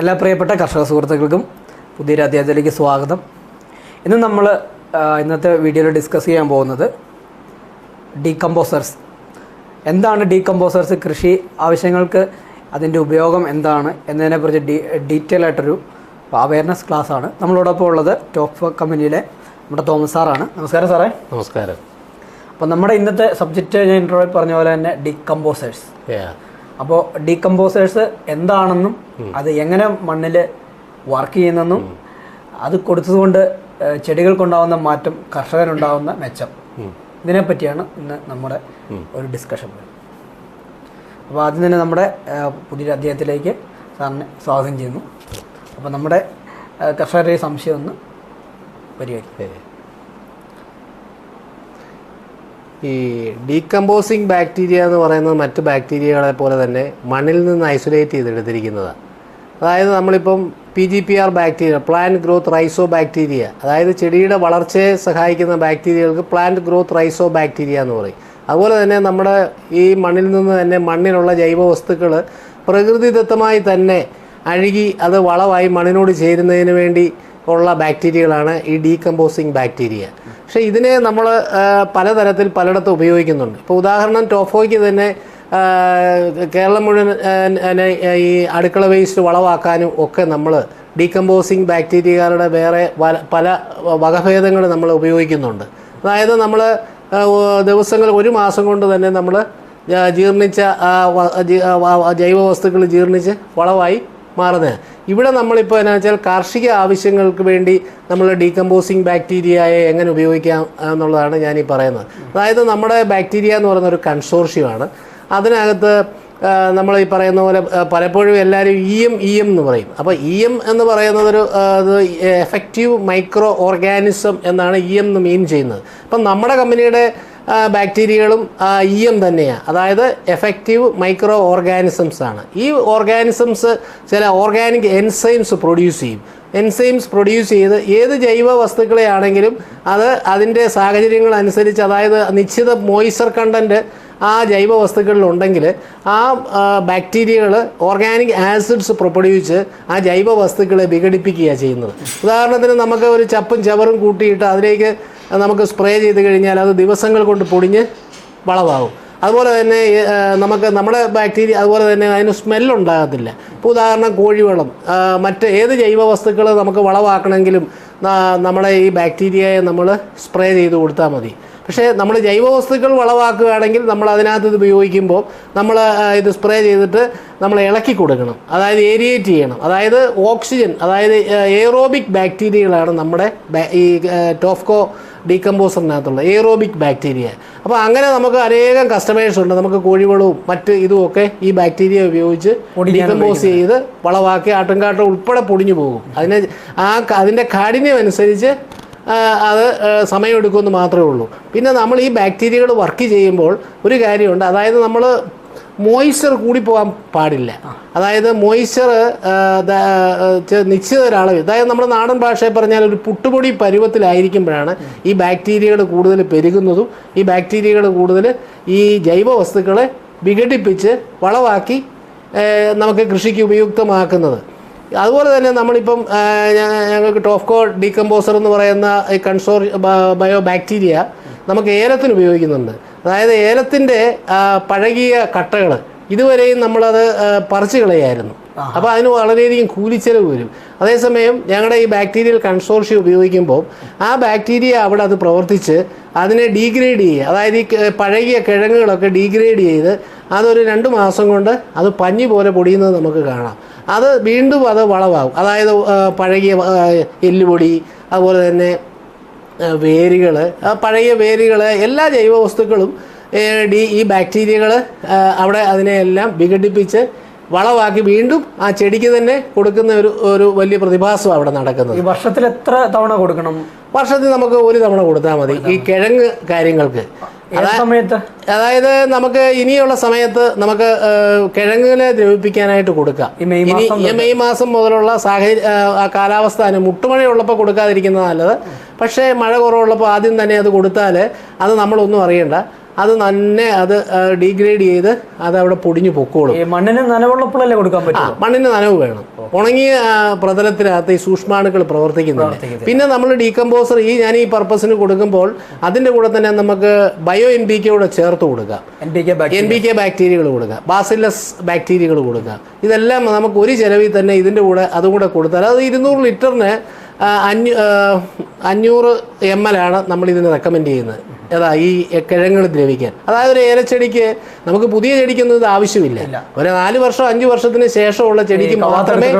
എല്ലാ പ്രിയപ്പെട്ട കർഷക സുഹൃത്തുക്കൾക്കും പുതിയൊരു അധ്യായത്തിലേക്ക് സ്വാഗതം. ഇന്ന് നമ്മൾ ഇന്നത്തെ വീഡിയോയിൽ ഡിസ്കസ് ചെയ്യാൻ പോകുന്നത് ഡീകമ്പോസേഴ്സ് എന്താണ് ഡീകമ്പോസേഴ്സ് കൃഷി ആവശ്യങ്ങൾക്ക് അതിന്റെ ഉപയോഗം എന്താണ്? എന്നതിനെക്കുറിച്ച് ഡീ ഡീറ്റെയിൽ ആയിട്ടൊരു അവയർനെസ് ക്ലാസ് ആണ്. നമ്മളോടൊപ്പം ഉള്ളത് ടോപ്പ് കമ്പനിയിലെ നമ്മുടെ തോമസ് സാറാണ്. നമസ്കാരം സാറേ. നമസ്കാരം. അപ്പോൾ നമ്മുടെ ഇന്നത്തെ സബ്ജക്റ്റ് ഞാൻ ഇൻട്രോയിൽ പറഞ്ഞ പോലെ തന്നെ ഡീകമ്പോസേഴ്സ്. അപ്പോൾ ഡീകമ്പോസേഴ്സ് എന്താണെന്നും അത് എങ്ങനെ മണ്ണിൽ വർക്ക് ചെയ്യുന്നെന്നും അത് കൊടുത്തതുകൊണ്ട് ചെടികൾക്കുണ്ടാവുന്ന മാറ്റം കർഷകനുണ്ടാവുന്ന മെച്ചം. ഇതിനെ പറ്റിയാണ് ഇന്ന് നമ്മുടെ ഒരു ഡിസ്കഷൻ അപ്പോൾ ആദ്യം തന്നെ നമ്മുടെ പുതിയൊരു അധ്യായത്തിലേക്ക് സാറിനെ സ്വാഗതം ചെയ്യുന്നു. അപ്പോൾ നമ്മുടെ കർഷകരുടെ സംശയം ഒന്ന് പരിഹരിക്കും. ഈ ഡീകമ്പോസിങ് ബാക്ടീരിയ എന്ന് പറയുന്നത് മറ്റ് ബാക്ടീരിയകളെ പോലെ തന്നെ മണ്ണിൽ നിന്ന് ഐസൊലേറ്റ് ചെയ്തെടുത്തിരിക്കുന്നതാണ് അതായത് നമ്മളിപ്പം P G P R bacteria plant growth rhizobacteria അതായത് ചെടിയുടെ വളർച്ചയെ സഹായിക്കുന്ന ബാക്ടീരിയകൾക്ക് പ്ലാന്റ് ഗ്രോത്ത് റൈസോ ബാക്ടീരിയ എന്ന് പറയും. അതുപോലെ തന്നെ നമ്മുടെ ഈ മണ്ണിൽ നിന്ന് തന്നെ മണ്ണിലുള്ള ജൈവ വസ്തുക്കൾ പ്രകൃതിദത്തമായി തന്നെ അഴുകി അത് വളമായി മണ്ണിനോട് ചേരുന്നതിന് വേണ്ടി ഉള്ള ബാക്ടീരിയകളാണ് ഈ ഡീകമ്പോസിങ് ബാക്ടീരിയ. പക്ഷേ ഇതിനെ നമ്മൾ പലതരത്തിൽ പലയിടത്തും ഉപയോഗിക്കുന്നുണ്ട്. ഇപ്പോൾ ഉദാഹരണം ടോഫോയ്ക്ക് തന്നെ കേരളം മുഴുവൻ ഈ അടുക്കള വേസ്റ്റ് വളവാക്കാനും ഒക്കെ നമ്മൾ ഡീകമ്പോസിങ് ബാക്ടീരിയകളുടെ വേറെ പല വകഭേദങ്ങൾ നമ്മൾ ഉപയോഗിക്കുന്നുണ്ട്. അതായത് നമ്മൾ ദിവസങ്ങൾ ഒരു മാസം കൊണ്ട് തന്നെ നമ്മൾ ജീർണിച്ച ജൈവ വസ്തുക്കൾ ജീർണിച്ച് വളമായി മാറുന്നത്. ഇവിടെ നമ്മളിപ്പോൾ എന്നാ വെച്ചാൽ കാർഷിക ആവശ്യങ്ങൾക്ക് വേണ്ടി നമ്മൾ ഡീകമ്പോസിങ് ബാക്ടീരിയയെ എങ്ങനെ ഉപയോഗിക്കാം എന്നുള്ളതാണ് ഞാൻ ഈ പറയുന്നത്. അതായത് നമ്മുടെ ബാക്ടീരിയ എന്ന് പറയുന്ന ഒരു കൺസോർഷ്യമാണ് അതിനകത്ത് നമ്മൾ ഈ പറയുന്ന പോലെ പലപ്പോഴും എല്ലാവരും ഇ എം ഇ എം എന്ന് പറയും. അപ്പോൾ ഇ എം എന്ന് പറയുന്നതൊരു എഫക്റ്റീവ് മൈക്രോ ഓർഗാനിസം എന്നാണ് ഇ എം എന്ന് മീൻ ചെയ്യുന്നത്. അപ്പം നമ്മുടെ കമ്പനിയുടെ ബാക്ടീരിയകളും ഇ എം തന്നെയാണ് അതായത് എഫക്റ്റീവ് മൈക്രോ ഓർഗാനിസംസ് ആണ്. ഈ ഓർഗാനിസംസ് ചില ഓർഗാനിക് എൻസൈംസ് പ്രൊഡ്യൂസ് ചെയ്യും. എൻസൈംസ് പ്രൊഡ്യൂസ് ചെയ്ത് ഏത് ജൈവ വസ്തുക്കളെ ആണെങ്കിലും അത് അതിന്റെ സാഹചര്യങ്ങൾ അനുസരിച്ച് അതായത് നിശ്ചിത മോയ്സ്ചർ കണ്ടന്റ് ആ ജൈവ വസ്തുക്കളിലുണ്ടെങ്കിൽ ആ ബാക്ടീരിയകൾ ഓർഗാനിക് ആസിഡ്സ് പ്രൊഡ്യൂസ് ആ ജൈവ വസ്തുക്കളെ വിഘടിപ്പിക്കുകയാണ് ചെയ്യുന്നത്. ഉദാഹരണത്തിന് നമുക്ക് ഒരു ചപ്പും ചവറും കൂട്ടിയിട്ട് അതിലേക്ക് നമുക്ക് സ്പ്രേ ചെയ്ത് കഴിഞ്ഞാൽ അത് ദിവസങ്ങൾ കൊണ്ട് പൊടിഞ്ഞ് വളമാകും അതുപോലെ തന്നെ നമുക്ക് നമ്മുടെ ബാക്ടീരിയ അതുപോലെ തന്നെ അതിന് സ്മെല്ലുണ്ടാകത്തില്ല ഇപ്പോൾ ഉദാഹരണം കോഴിവളം ആ, മറ്റ് ഏത് ജൈവ വസ്തുക്കൾ നമുക്ക് വളമാക്കണമെങ്കിലും നമ്മളെ നമ്മുടെ ഈ ബാക്ടീരിയയെ നമ്മൾ സ്പ്രേ ചെയ്ത് കൊടുത്താൽ മതി. പക്ഷേ നമ്മൾ ജൈവ വസ്തുക്കൾ വളവാക്കുകയാണെങ്കിൽ നമ്മൾ അതിനകത്ത് ഇത് ഉപയോഗിക്കുമ്പോൾ നമ്മൾ ഇത് സ്പ്രേ ചെയ്തിട്ട് നമ്മൾ ഇളക്കി കൊടുക്കണം. അതായത് ഏരിയേറ്റ് ചെയ്യണം. അതായത് ഓക്സിജൻ അതായത് എയറോബിക് ബാക്ടീരിയകളാണ് നമ്മുടെ ഈ ടോഫ്കോ ഡീകമ്പോസറിനകത്തുള്ള എയറോബിക് ബാക്ടീരിയ. അപ്പോൾ അങ്ങനെ നമുക്ക് അനേകം കസ്റ്റമേഴ്സ് ഉണ്ട്. നമുക്ക് കോഴിവളവും മറ്റ് ഇതുമൊക്കെ ഈ ബാക്ടീരിയ ഉപയോഗിച്ച് ഡീകമ്പോസ് ചെയ്ത് വളവാക്കി ആട്ടുംകാട്ടം ഉൾപ്പെടെ പൊടിഞ്ഞു പോകും. അതിനെ ആ അതിന്റെ കാഠിന്യം അനുസരിച്ച് അത് സമയമെടുക്കുമെന്ന് മാത്രമേ ഉള്ളൂ. പിന്നെ നമ്മൾ ഈ ബാക്ടീരിയകൾ വർക്ക് ചെയ്യുമ്പോൾ ഒരു കാര്യമുണ്ട്. അതായത് നമ്മൾ മോയ്സ്ചർ കൂടിപ്പോകാൻ പാടില്ല. അതായത് മോയ്സ്ചർ നിശ്ചിത ഒരളവ് അതായത് നമ്മുടെ നാടൻ ഭാഷയെ പറഞ്ഞാൽ ഒരു പുട്ടുപൊടി പരുവത്തിലായിരിക്കുമ്പോഴാണ് ഈ ബാക്ടീരിയകൾ കൂടുതൽ പെരുകുന്നതും ഈ ബാക്ടീരിയകൾ കൂടുതൽ ഈ ജൈവ വസ്തുക്കളെ വിഘടിപ്പിച്ച് വളവാക്കി നമുക്ക് കൃഷിക്ക് ഉപയുക്തമാക്കുന്നത്. അതുപോലെ തന്നെ നമ്മളിപ്പം ഞങ്ങൾക്ക് ടോഫ്കോ ഡീകമ്പോസർ എന്ന് പറയുന്ന കൺസോർ ബയോ ബാക്ടീരിയ നമുക്ക് ഏലത്തിന് ഉപയോഗിക്കുന്നുണ്ട്. അതായത് ഏലത്തിന്റെ പഴകിയ കട്ടകൾ ഇതുവരെയും നമ്മളത് പറിച്ചു കളയായിരുന്നു. അപ്പോൾ അതിന് വളരെയധികം കൂലിച്ചെലവ് വരും. അതേസമയം ഞങ്ങളുടെ ഈ ബാക്ടീരിയൽ കൺസോർഷ്യം ഉപയോഗിക്കുമ്പോൾ ആ ബാക്ടീരിയ അവിടെ അത് പ്രവർത്തിച്ച് അതിനെ ഡീഗ്രേഡ് ചെയ്യുക. അതായത് ഈ പഴകിയ കിഴങ്ങുകളൊക്കെ ഡീഗ്രേഡ് ചെയ്ത് അതൊരു രണ്ട് മാസം കൊണ്ട് അത് പഞ്ഞി പോലെ പൊടിയുന്നത് നമുക്ക് കാണാം. അത് വീണ്ടും അത് വളമാകും അതായത് പഴകിയ എല്ലുപൊടി അതുപോലെ തന്നെ വേരുകൾ പഴയ വേരുകൾ എല്ലാ ജൈവ വസ്തുക്കളും ഡി ഈ ബാക്ടീരിയകൾ അവിടെ അതിനെയെല്ലാം വിഘടിപ്പിച്ച് വളമാക്കി വീണ്ടും ആ ചെടിക്ക് തന്നെ കൊടുക്കുന്ന ഒരു ഒരു വലിയ പ്രതിഭാസം അവിടെ നടക്കുന്നത്. ഈ വർഷത്തിൽ എത്ര തവണ കൊടുക്കണം? വർഷത്തിൽ നമുക്ക് ഒരു തവണ കൊടുത്താൽ മതി. ഈ കിഴങ്ങ് കാര്യങ്ങൾക്ക്. അതായത് നമുക്ക് ഇനിയുള്ള സമയത്ത് നമുക്ക് കിഴങ്ങുകളെ കിഴങ്ങിനെ ദ്രവിപ്പിക്കാനായിട്ട് കൊടുക്കാം. ഈ മെയ് ഇനി മെയ് മാസം മുതലുള്ള സാഹചര്യ കാലാവസ്ഥ മുട്ടുമഴ മുട്ടുമഴയുള്ളപ്പോൾ കൊടുക്കാതിരിക്കുന്നത് നല്ലത്. പക്ഷേ മഴ കുറവുള്ളപ്പോൾ ആദ്യം തന്നെ അത് കൊടുത്താൽ അത് നമ്മളൊന്നും അറിയണ്ട. അത് തന്നെ അത് ഡീഗ്രേഡ് ചെയ്ത് അത് അവിടെ പൊടിഞ്ഞു പൊക്കോളും. മണ്ണിന് നനവുള്ളപ്പോഴല്ലേ കൊടുക്കാൻ പറ്റും മണ്ണിന് നനവ് വേണം. ഉണങ്ങിയ പ്രതലത്തിനകത്ത് ഈ സൂക്ഷ്മാണുക്കൾ പ്രവർത്തിക്കുന്നുണ്ട് പിന്നെ നമ്മൾ ഡീകമ്പോസർ ഈ ഞാൻ ഈ പർപ്പസിന് കൊടുക്കുമ്പോൾ അതിന്റെ കൂടെ തന്നെ നമുക്ക് ബയോ എൻ ബി കെ കൂടെ ചേർത്ത് കൊടുക്കാം. എൻ ബി കെ ബാക്ടീരിയകൾ കൊടുക്കുക ബാസിലസ് ബാക്ടീരിയകൾ കൊടുക്കുക ഇതെല്ലാം നമുക്ക് ഒരു ചെലവിൽ തന്നെ ഇതിന്റെ കൂടെ അതും കൂടെ കൊടുത്താൽ അത് ഇരുന്നൂറ് ലിറ്ററിന് അഞ്ഞൂ അഞ്ഞൂറ് എം എൽ ആണ് നമ്മൾ ഇതിന് റെക്കമെൻഡ് ചെയ്യുന്നത്. ഏതാ ഈ കിഴങ്ങൾ ദ്രവിക്കാൻ. അതായത് ഒരു ഏലച്ചെടിക്ക് നമുക്ക് പുതിയ ചെടിക്കൊന്നും ഇത് ആവശ്യമില്ല. ഒരു നാല് വർഷം അഞ്ച് വർഷത്തിന് ശേഷമുള്ള ചെടിക്ക് മാത്രമേ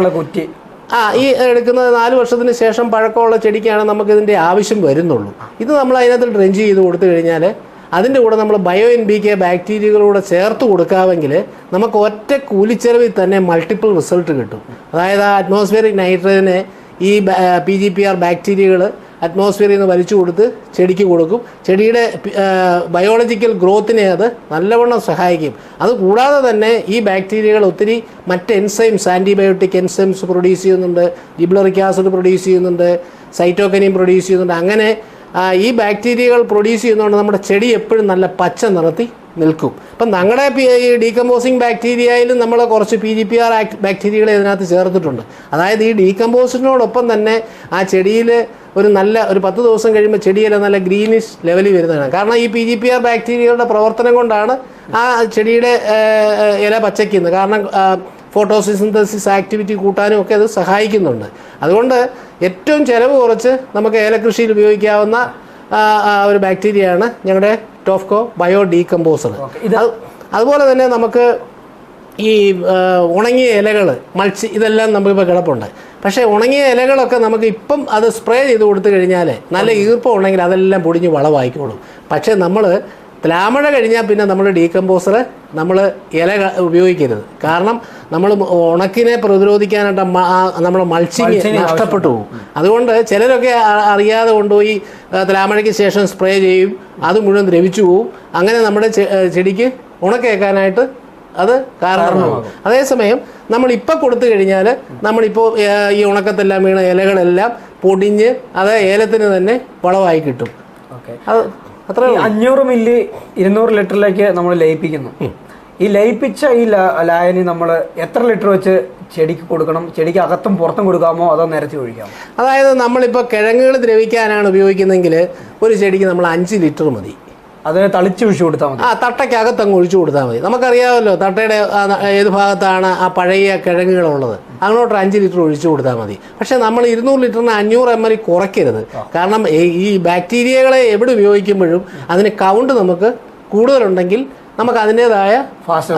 ആ ഈ എടുക്കുന്നത് നാല് വർഷത്തിന് ശേഷം പഴക്കമുള്ള ചെടിക്കാണ് നമുക്ക് ഇതിന്റെ ആവശ്യം വരുന്നുള്ളൂ. ഇത് നമ്മൾ അതിനകത്ത് ഡ്രെഞ്ച് ചെയ്ത് കൊടുത്തു കഴിഞ്ഞാൽ അതിന്റെ കൂടെ നമ്മൾ ബയോ എൻ ബി കെ ബാക്ടീരിയകളൂടെ ചേർത്ത് കൊടുക്കാമെങ്കിൽ നമുക്ക് ഒറ്റ കൂലിച്ചെലവിൽ തന്നെ മൾട്ടിപ്പിൾ റിസൾട്ട് കിട്ടും. അതായത് ആ അറ്റ്മോസ്ഫിയറിക് നൈട്രജനെ ഈ പി ജി പി ആർ ബാക്ടീരിയകൾ അറ്റ്മോസ്ഫിയറിൽ നിന്ന് വലിച്ചു കൊടുത്ത് ചെടിക്ക് കൊടുക്കും. ചെടിയുടെ ബയോളജിക്കൽ ഗ്രോത്തിനെ അത് നല്ലവണ്ണം സഹായിക്കും. അത് കൂടാതെ തന്നെ ഈ ബാക്ടീരിയകൾ ഒത്തിരി മറ്റ് എൻസൈംസ് ആന്റിബയോട്ടിക് എൻസൈംസ് പ്രൊഡ്യൂസ് ചെയ്യുന്നുണ്ട്. ജിബ്ലറിക് ആസിഡ് പ്രൊഡ്യൂസ് ചെയ്യുന്നുണ്ട്. സൈറ്റോക്കനിയും പ്രൊഡ്യൂസ് ചെയ്യുന്നുണ്ട്. അങ്ങനെ ഈ ബാക്ടീരിയകൾ പ്രൊഡ്യൂസ് ചെയ്യുന്നതുകൊണ്ട് നമ്മുടെ ചെടി എപ്പോഴും നല്ല പച്ച നിറത്തി നിൽക്കും. അപ്പം ഞങ്ങളുടെ ഈ ഡീകമ്പോസിങ് ബാക്ടീരിയയിലും നമ്മൾ കുറച്ച് പി ജി പി ആർ ബാക്ടീരിയകളെ ഇതിനകത്ത് ചേർത്തിട്ടുണ്ട്. അതായത് ഈ ഡീകമ്പോസിനോടൊപ്പം തന്നെ ആ ചെടിയിൽ ഒരു നല്ല ഒരു പത്ത് ദിവസം കഴിയുമ്പോൾ ചെടിയിലെ നല്ല ഗ്രീനിഷ് ലെവലിൽ വരുന്നതാണ്. കാരണം ഈ പി ജി പി ആർ ബാക്ടീരിയകളുടെ പ്രവർത്തനം കൊണ്ടാണ് ആ ചെടിയുടെ ഇല പച്ചയ്ക്കുന്നത്. കാരണം ഫോട്ടോസിന്തസിസ് ആക്ടിവിറ്റി കൂട്ടാനും ഒക്കെ അത് സഹായിക്കുന്നുണ്ട്. അതുകൊണ്ട് ഏറ്റവും ചിലവ് കുറച്ച് നമുക്ക് ഏലകൃഷിയിൽ ഉപയോഗിക്കാവുന്ന ഒരു ബാക്ടീരിയയാണ് ഞങ്ങളുടെ ടോഫ്കോ ബയോ ഡീകമ്പോസർ അതുപോലെ തന്നെ നമുക്ക് ഈ ഉണങ്ങിയ ഇലകൾ മൾച്ച് ഇതെല്ലാം നമുക്കിപ്പോൾ കിടപ്പുണ്ട്. പക്ഷേ ഉണങ്ങിയ ഇലകളൊക്കെ നമുക്ക് ഇപ്പം അത് സ്പ്രേ ചെയ്ത് കൊടുത്തു കഴിഞ്ഞാൽ നല്ല ഈർപ്പം ഉണ്ടെങ്കിൽ അതെല്ലാം പൊടിഞ്ഞ് വളമായിക്കോളും. പക്ഷേ നമ്മൾ ലാമഴ കഴിഞ്ഞാൽ പിന്നെ നമ്മൾ ഡീകമ്പോസർ നമ്മൾ ഇല ഉപയോഗിക്കരുത്. കാരണം നമ്മൾ ഉണക്കിനെ പ്രതിരോധിക്കാനായിട്ട് നമ്മൾ മൾച്ചിങ് നഷ്ടപ്പെട്ടു പോകും. അതുകൊണ്ട് ചിലരൊക്കെ അറിയാതെ കൊണ്ടുപോയി ത്ലാമഴയ്ക്ക് ശേഷം സ്പ്രേ ചെയ്യും. അത് മുഴുവൻ ദ്രവിച്ചു പോവും. അങ്ങനെ നമ്മുടെ ചെടിക്ക് ഉണക്കേക്കാനായിട്ട് അത് കാരണമാകും. അതേസമയം നമ്മൾ ഇപ്പോൾ കൊടുത്തു കഴിഞ്ഞാൽ നമ്മളിപ്പോൾ ഈ ഉണക്കത്തെല്ലാം വീണ ഇലകളെല്ലാം പൊടിഞ്ഞ് അത് ഏലത്തിന് തന്നെ വളമായി കിട്ടും. ഓക്കെ. അത് അത്ര അഞ്ഞൂറ് മില്ലി ഇരുന്നൂറ് ലിറ്ററിലേക്ക് നമ്മൾ ലയിപ്പിക്കുന്നു. ഈ ലയിപ്പിച്ച ഈ ലായനി നമ്മൾ എത്ര ലിറ്റർ വെച്ച് ചെടിക്ക് കൊടുക്കണം? ചെടിക്ക് അകത്തും പുറത്തും കൊടുക്കാമോ? അതോ നിരത്തി ഒഴിക്കാമോ? അതായത് നമ്മളിപ്പോൾ കിഴങ്ങുകൾ ദ്രവിക്കാനാണ് ഉപയോഗിക്കുന്നതെങ്കിൽ ഒരു ചെടിക്ക് നമ്മൾ അഞ്ച് ലിറ്റർ മതി. അതിനെ തളിച്ച് ഒഴിച്ചു കൊടുത്താൽ മതി. ആ തട്ടയ്ക്കകത്ത് അങ്ങ് ഒഴിച്ചു കൊടുത്താൽ മതി. നമുക്കറിയാമല്ലോ തട്ടയുടെ ഏത് ഭാഗത്താണ് ആ പഴയ കിഴങ്ങുകളുള്ളത്? അങ്ങോട്ട് അഞ്ച് ലിറ്റർ ഒഴിച്ചു കൊടുത്താൽ മതി. പക്ഷേ നമ്മൾ ഇരുന്നൂറ് ലിറ്ററിന് അഞ്ഞൂറ് എം എൽ കുറയ്ക്കരുത്. കാരണം ഈ- ഈ ബാക്ടീരിയകളെ എവിടെ ഉപയോഗിക്കുമ്പോഴും അതിന് കൗണ്ട് നമുക്ക് കൂടുതലുണ്ടെങ്കിൽ നമുക്ക് അതിന്റെതായ ഫാസ്റ്റ്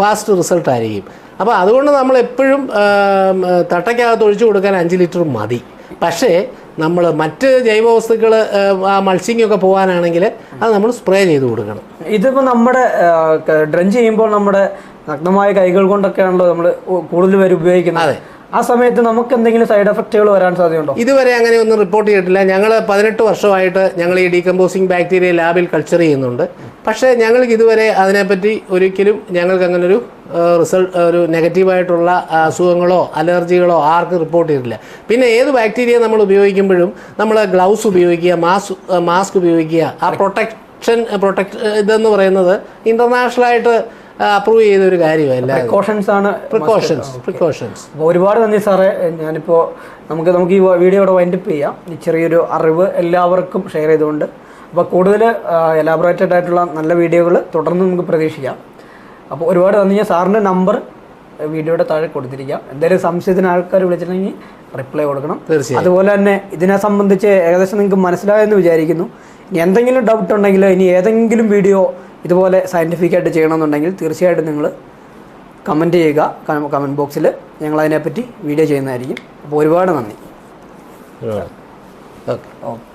ഫാസ്റ്റ് റിസൾട്ട് ആയിരിക്കും. അപ്പോൾ അതുകൊണ്ട് നമ്മൾ എപ്പോഴും തട്ടയ്ക്കകത്ത് ഒഴിച്ചു കൊടുക്കാൻ അഞ്ച് ലിറ്റർ മതി. പക്ഷേ നമ്മൾ മറ്റ് ജൈവവസ്തുക്കൾ ആ മത്സ്യങ്ങൊക്കെ പോകാനാണെങ്കിൽ അത് നമ്മൾ സ്പ്രേ ചെയ്ത് കൊടുക്കണം. ഇതിപ്പോൾ നമ്മുടെ ഡ്രഞ്ച് ചെയ്യുമ്പോൾ നമ്മുടെ നഗ്നമായ കൈകൾ കൊണ്ടൊക്കെയാണല്ലോ നമ്മൾ കൂടുതൽ പേര് ഉപയോഗിക്കുന്നത്. അതെ. ആ സമയത്ത് നമുക്ക് എന്തെങ്കിലും സൈഡ് എഫക്റ്റുകൾ വരാൻ സാധ്യതയുണ്ടോ? ഇതുവരെ അങ്ങനെ ഒന്നും റിപ്പോർട്ട് ചെയ്തിട്ടില്ല. ഞങ്ങൾ പതിനെട്ട് വർഷമായിട്ട് ഞങ്ങൾ ഈ ഡീകമ്പോസിങ് ബാക്ടീരിയ ലാബിൽ കൾച്ചർ ചെയ്യുന്നുണ്ട്. പക്ഷേ ഞങ്ങൾക്ക് ഇതുവരെ അതിനെപ്പറ്റി ഒരിക്കലും ഞങ്ങൾക്ക് അങ്ങനെ ഒരു റിസൾട്ട് ഒരു നെഗറ്റീവായിട്ടുള്ള അസുഖങ്ങളോ അലർജികളോ ആർക്കും റിപ്പോർട്ട് ചെയ്തിട്ടില്ല. പിന്നെ ഏത് ബാക്ടീരിയ നമ്മൾ ഉപയോഗിക്കുമ്പോഴും നമ്മൾ ഗ്ലൗസ് ഉപയോഗിക്കുക മാസ്ക് മാസ്ക് ഉപയോഗിക്കുക ആ പ്രൊട്ടക്ഷൻ പ്രൊട്ടക്ട് ഇതെന്ന് പറയുന്നത് ഇന്റർനാഷണലായിട്ട് അപ്രൂവ് ചെയ്ത ഒരു കാര്യമല്ല പ്രിക്കോഷൻസ് ആണ് പ്രിക്കോഷൻസ്. പ്രിക്കോഷൻസ് ഒരുപാട് നന്ദി സാറേ. ഞാനിപ്പോൾ നമുക്ക് നമുക്ക് ഈ വീഡിയോ ഇവിടെ വൈൻഡപ്പ് ചെയ്യാം. ഈ ചെറിയൊരു അറിവ് എല്ലാവർക്കും ഷെയർ ചെയ്തുകൊണ്ട് അപ്പോൾ കൂടുതൽ എലാബറേറ്റഡ് ആയിട്ടുള്ള നല്ല വീഡിയോകൾ തുടർന്ന് നമുക്ക് പ്രതീക്ഷിക്കാം. അപ്പോൾ ഒരുപാട് നന്ദി. ഞാൻ സാറിന്റെ നമ്പർ വീഡിയോയുടെ താഴെ കൊടുത്തിരിക്കാം. എന്തെങ്കിലും സംശയത്തിന് ആൾക്കാർ വിളിച്ചിട്ടുണ്ടെങ്കിൽ റിപ്ലൈ കൊടുക്കണം. തീർച്ചയായും. അതുപോലെ തന്നെ ഇതിനെ സംബന്ധിച്ച് ഏകദേശം നിങ്ങൾക്ക് മനസ്സിലായെന്ന് വിചാരിക്കുന്നു. ഇനി എന്തെങ്കിലും ഡൗട്ട് ഉണ്ടെങ്കിൽ ഇനി ഏതെങ്കിലും വീഡിയോ ഇതുപോലെ സയന്റിഫിക് ആയിട്ട് ചെയ്യണമെന്നുണ്ടെങ്കിൽ തീർച്ചയായിട്ടും നിങ്ങൾ കമന്റ് ചെയ്യുക. കമന്റ് ബോക്സിൽ ഞങ്ങൾ അതിനെപ്പറ്റി വീഡിയോ ചെയ്യുന്നതായിരിക്കും. അപ്പോൾ ഒരുപാട് നന്ദി. ഓക്കെ. ഓക്കെ